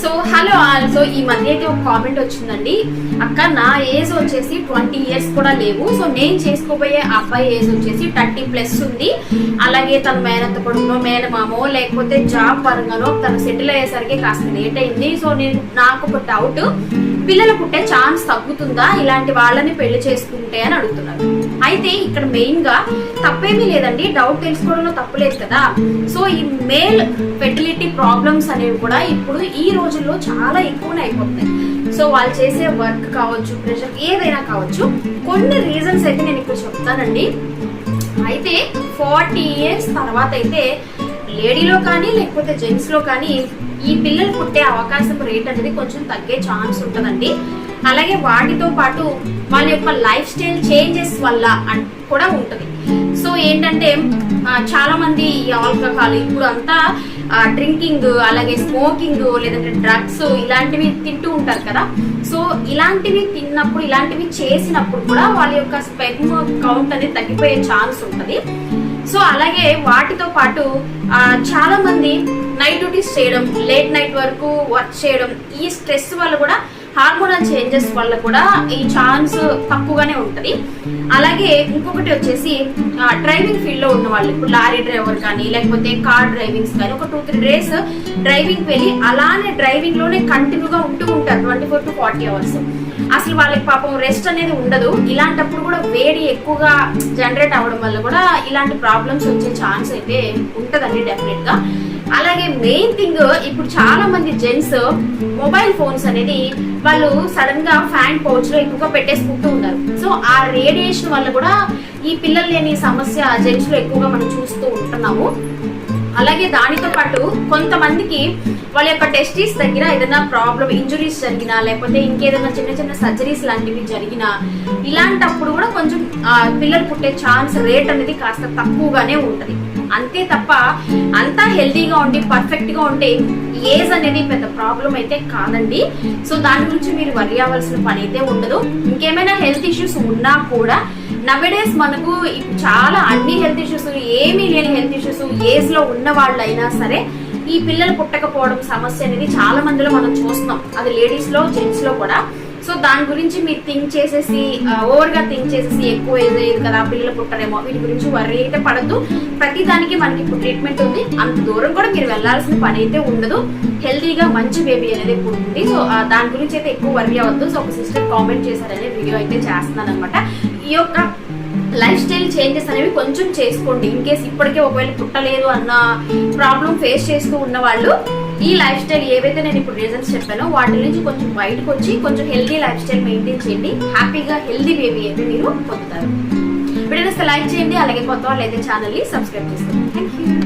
So hello also ఈ మధ్య అయితే ఒక కామెంట్ వచ్చిందండి. అక్క నా ఏజ్ వచ్చేసి ట్వంటీ ఇయర్స్ కూడా లేవు. సో నేను చేసుకోబోయే అబ్బాయి ఏజ్ వచ్చేసి థర్టీ ప్లస్ ఉంది. అలాగే తన మేనత్త కొడుకునో మేనమామో లేకపోతే జాబ్ పరంగానో తను సెటిల్ అయ్యేసరికి కాస్త లేట్ అయింది. సో నేను నాకు ఒక డౌట్ పిల్లలు పుట్టే ఛాన్స్ తగ్గుతుందా? ఇలాంటి వాళ్ళని పెళ్ళి చేసుకుంటే అని అడుగుతున్నారు. అయితే ఇక్కడ మెయిన్గా తప్పేమీ లేదండి. డౌట్ తెలుసుకోవడంలో తప్పు లేదు కదా. సో ఈ మేల్ ఫెర్టిలిటీ ప్రాబ్లమ్స్ అనేవి కూడా ఇప్పుడు ఈ రోజుల్లో చాలా ఎక్కువనే అయిపోతున్నాయి. సో వాళ్ళు చేసే వర్క్ కావచ్చు ప్రెషర్ ఏదైనా కావచ్చు కొన్ని రీజన్స్ అయితే నేను ఇప్పుడు చెప్తానండి. అయితే ఫార్టీ ఇయర్స్ తర్వాత అయితే లేడీలో కానీ లేకపోతే జెంట్స్లో కానీ ఈ పిల్లలు పుట్టే అవకాశం రేట్ అనేది కొంచెం తగ్గే ఛాన్స్ ఉంటుందండి. అలాగే వాటితో పాటు వాళ్ళ యొక్క లైఫ్ స్టైల్ చేంజెస్ వల్ల కూడా ఉంటుంది. సో ఏంటంటే చాలా మంది ఈ ఆల్కహాల్ ఇప్పుడు అంతా డ్రింకింగ్ అలాగే స్మోకింగ్ లేదంటే డ్రగ్స్ ఇలాంటివి తింటూ ఉంటారు కదా. సో ఇలాంటివి తిన్నప్పుడు ఇలాంటివి చేసినప్పుడు కూడా వాళ్ళ యొక్క స్పెర్మ్ కౌంట్ అనేది తగ్గిపోయే ఛాన్స్ ఉంటుంది. సో అలాగే వాటితో పాటు చాలా మంది నైట్ డ్యూటీస్ చేయడం లేట్ నైట్ వరకు వర్క్ చేయడం ఈ స్ట్రెస్ వల్ల కూడా హార్మోనల్ చేంజెస్ వల్ల కూడా ఈ ఛాన్స్ తక్కువగానే ఉంటుంది. అలాగే ఇంకొకటి వచ్చేసి డ్రైవింగ్ ఫీల్డ్లో ఉన్న వాళ్ళు ఇప్పుడు లారీ డ్రైవర్ కానీ లేకపోతే కార్ డ్రైవింగ్స్ కానీ ఒక టూ త్రీ డేస్ డ్రైవింగ్ వెళ్ళి అలానే డ్రైవింగ్లోనే కంటిన్యూగా ఉంటూ ఉంటారు twenty four to forty hours అసలు వాళ్ళకి పాపం రెస్ట్ అనేది ఉండదు. ఇలాంటప్పుడు కూడా వేడి ఎక్కువగా జనరేట్ అవ్వడం వల్ల కూడా ఇలాంటి ప్రాబ్లమ్స్ వచ్చే ఛాన్స్ అయితే ఉంటుందండి డెఫినెట్గా. అలాగే మెయిన్ థింగ్ ఇప్పుడు చాలా మంది జెంట్స్ మొబైల్ ఫోన్స్ అనేది వాళ్ళు సడన్గా ఫ్యాన్ పౌచ్లో ఎక్కువగా పెట్టేసుకుంటూ ఉన్నారు. సో ఆ రేడియేషన్ వల్ల కూడా ఈ పిల్లలు లేని సమస్య జెంట్స్లో ఎక్కువగా మనం చూస్తూ ఉంటున్నాము. అలాగే దానితో పాటు కొంతమందికి వాళ్ళ యొక్క టెస్టీస్ దగ్గర ఏదైనా ప్రాబ్లం ఇంజురీస్ జరిగినా లేకపోతే ఇంకేదైనా చిన్న చిన్న సర్జరీస్ లాంటివి జరిగినా ఇలాంటప్పుడు కూడా కొంచెం పిల్లలు పుట్టే ఛాన్స్ రేట్ అనేది కాస్త తక్కువగానే ఉంటుంది. అంతే తప్ప అంతా హెల్తీగా ఉండి పర్ఫెక్ట్గా ఉంటే ఏజ్ అనేది పెద్ద ప్రాబ్లం అయితే కాదండి. సో దాని గురించి మీరు వరి అవ్వాల్సిన పని అయితే ఉండదు. ఇంకేమైనా హెల్త్ ఇష్యూస్ ఉన్నా కూడా నవడేస్ మనకు చాలా అన్ని హెల్త్ ఇష్యూస్ ఏమీ లేని హెల్త్ ఇష్యూస్ ఏజ్లో ఉన్న వాళ్ళైనా సరే ఈ పిల్లలు పుట్టకపోవడం సమస్య అనేది చాలా మందిలో మనం చూస్తున్నాం. అది లేడీస్లో జెంట్స్లో కూడా. సో దాని గురించి మీరు థింక్ చేసేసి ఓవర్గా థింక్ చేసేసి ఎక్కువ ఏదో కదా పిల్లలు పుట్టరేమో వీటి గురించి వరి అయితే పడద్దు. ప్రతి దానికి మనకి ఇప్పుడు ట్రీట్మెంట్ ఉంది. అంత దూరం కూడా మీరు వెళ్ళాల్సిన పని అయితే ఉండదు. హెల్తీగా మంచి బేబీ అనేది పుట్టింది సో దాని గురించి అయితే ఎక్కువ వరి అవ్వద్దు. సో ఒక సిస్టర్ కామెంట్ చేశారనే వీడియో అయితే చేస్తున్నాను అనమాట ఈ యొక్క లైఫ్ స్టైల్ చేంజెస్ అనేవి కొంచెం చేసుకోండి. ఇన్ కేస్ ఇప్పటికే ఒకవేళ పుట్టలేదు అన్న ప్రాబ్లం ఫేస్ చేస్తూ ఉన్న వాళ్ళు ఈ లైఫ్ స్టైల్ ఏవైతే నేను ఇప్పుడు రీజన్స్ చెప్పానో వాటి నుంచి కొంచెం బయటకు వచ్చి కొంచెం హెల్దీ లైఫ్ స్టైల్ మెయింటైన్ చేయండి. హ్యాపీగా హెల్దీ బేబీ అయితే మీరు పొందుతారు. వీడియోస్ లైక్ చేయండి. అలాగే కొత్త వాళ్ళు అయితే ఛానల్ని సబ్స్క్రైబ్ చేసుకోండి. Thank you